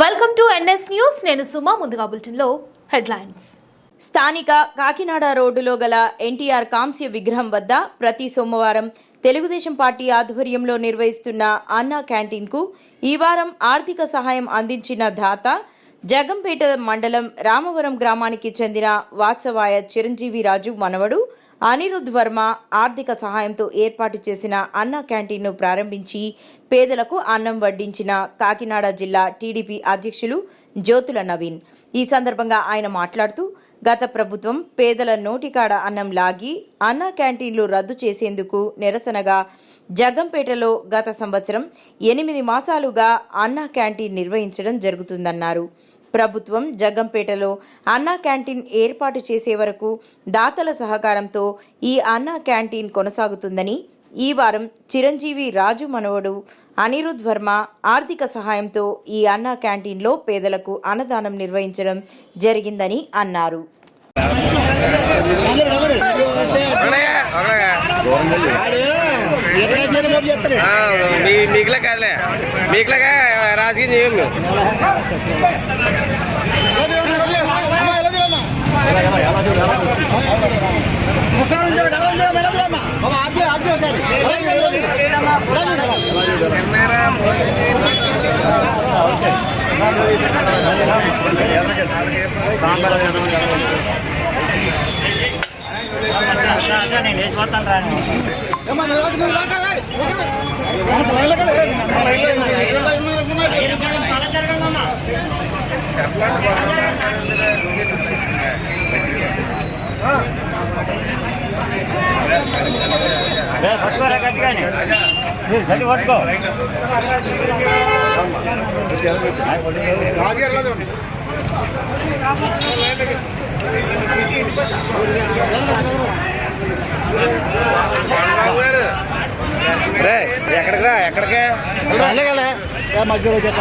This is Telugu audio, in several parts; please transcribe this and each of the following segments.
వెల్కమ్ టు ఎన్ఎస్ న్యూస్ నేను సుమా ముందుగా బులెటిన్లో హెడ్లైన్స్. స్థానిక కాకినాడ రోడ్డులో గల ఎన్టీఆర్ కాంస్య విగ్రహం వద్ద ప్రతి సోమవారం తెలుగుదేశం పార్టీ ఆధ్వర్యంలో నిర్వహిస్తున్న అన్నా క్యాంటీన్కు ఈ వారం ఆర్థిక సహాయం అందించిన దాత జగంపేట మండలం రామవరం గ్రామానికి చెందిన వాత్సవాయ చిరంజీవి రాజు మనవడు అనిరుద్ వర్మ ఆర్థిక సహాయంతో ఏర్పాటు చేసిన అన్న క్యాంటీన్ను ప్రారంభించి పేదలకు అన్నం వడ్డించిన కాకినాడ జిల్లా టీడీపీ అధ్యక్షులు జ్యోతుల నవీన్. ఈ సందర్భంగా ఆయన మాట్లాడుతూ గత ప్రభుత్వం పేదల నోటికాడ అన్నం లాగి అన్న క్యాంటీన్లు రద్దు చేసేందుకు నిరసనగా జగంపేటలో గత సంవత్సరం ఎనిమిది మాసాలుగా అన్నా క్యాంటీన్ నిర్వహించడం జరుగుతుందన్నారు. ప్రభుత్వం జగంపేటలో అన్నా క్యాంటీన్ ఏర్పాటు చేసే వరకు దాతల సహకారంతో ఈ అన్నా క్యాంటీన్ కొనసాగుతుందని ఈ వారం చిరంజీవి రాజు మనవడు అనిరుద్ వర్మ ఆర్థిక సహాయంతో ఈ అన్నా క్యాంటీన్లో పేదలకు అన్నదానం నిర్వహించడం జరిగిందని అన్నారు. మీకులాగా రాజకీయం చేయం మేము. పట్టుకోరా గట్టిగానే. గట్టి పట్టుకో. రే ఎక్కడికి రా ఎక్కడికే? వెళ్ళగలే మధ్యలో చెత్త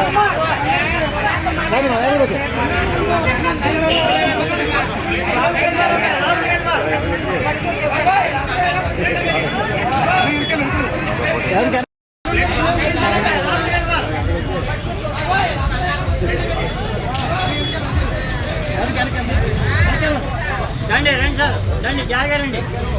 రండి రండి సార్. రండి జాగ్రండి జాగ్రత్త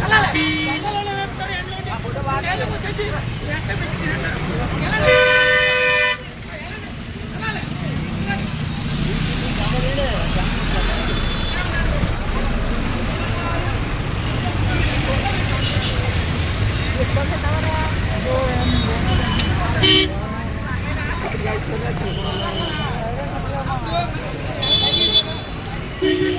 వెళ్ళాలి Thank you.